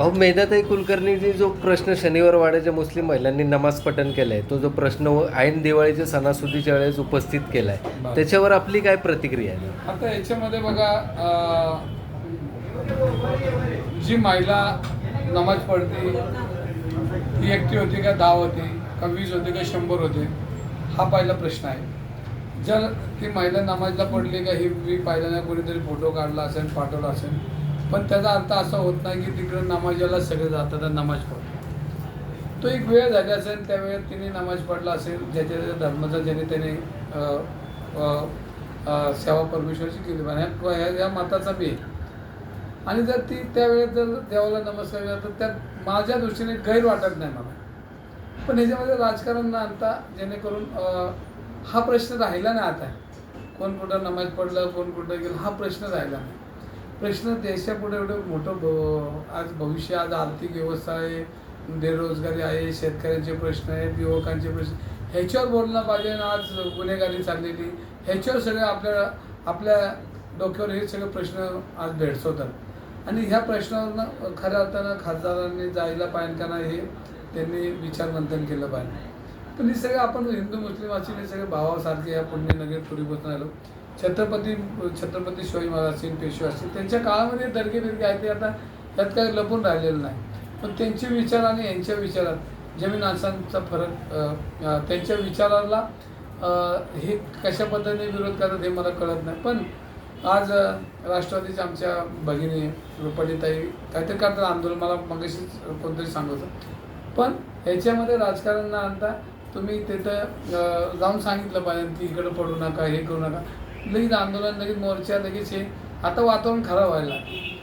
भाऊ मेधाताई कुलकर्णींनी जो प्रश्न शनिवार वाड्याच्या मुस्लिम महिलांनी नमाज पठण केलाय तो जो प्रश्न ऐन दिवाळीच्या सणासुदीच्या वेळेस उपस्थित केलाय बरं. त्याच्यावर आपली काय प्रतिक्रिया आहे आता याच्यामध्ये बघा जी महिला नमाज पडते ती एकटी होती का दहा होती का वीस होती का शंभर होते हा पहिला प्रश्न आहे जर ती महिला नमाजला पडली का ही मी पाहिलं नाही कोणीतरी फोटो काढला असेल पाठवला असेल पण त्याचा अर्थ असा होत नाही की तिकडे नमाजाला सगळे जातात आणि नमाज पडतो तो एक वेळ झाली असेल त्यावेळेत तिने नमाज पडला असेल ज्याच्या त्याच्या धर्माचा ज्याने त्याने सेवा परमेश्वराची केली पाहिजे. ह्या- ह्या- या मताचा बी आणि जर ती त्यावेळेस जर देवाला नमस्कार केला तर त्यात माझ्या दृष्टीने गैर वाटत नाही मला पण ह्याच्यामध्ये राजकारण न आणता जेणेकरून हा प्रश्न राहिला नाही आता. कोण कुठं नमाज पडलं कोण कुठं गेलं हा प्रश्न राहिला नाही. प्रश्न देशापुढे एवढं मोठं भ- आज भविष्य आज आर्थिक व्यवस्था आहे बेरोजगारी आहे शेतकऱ्यांचे प्रश्न आहेत युवकांचे प्रश्न. ह्याच्यावर बोललं पाहिजे आणि आज गुन्हेगारी चाललेली. ह्याच्यावर सगळं आपल्या आपल्या डोक्यावर हे सगळे प्रश्न आज भेडसवतात. आणि ह्या प्रश्नावरनं खऱ्या अर्थानं खासदारांनी जायला पाहिजे का नाही हे त्यांनी विचारमंथन केलं पाहिजे. पण हे सगळं आपण हिंदू मुस्लिम असे हे सगळे भावासारखे या पुण्यनगरीत पूर्वीपासून आलो छत्रपती छत्रपती शिवाजी महाराज असतील पेशवे असतील त्यांच्या काळामध्ये दर्गे बिर्गे आहेत ते आता त्यात काही लपून राहिलेलं नाही. पण त्यांचे विचार आणि यांच्या विचारात जमीन आसमानचा फरक त्यांच्या विचाराला हे कशा पद्धतीने विरोध करतात हे मला कळत नाही. पण आज राष्ट्रवादीच्या आमच्या भगिनी रुपालीताई काहीतरी करतात आंदोलन मला मगाशीच कोणतरी सांगत पण ह्याच्यामध्ये राजकारण न आणता तुम्ही तिथं जाऊन सांगितलं पाहिजे की इकडं पडू नका हे करू नका. लगेच आंदोलन लगेच मोर्चा लगेच हे आता वातावरण खराब व्हायला लागलं.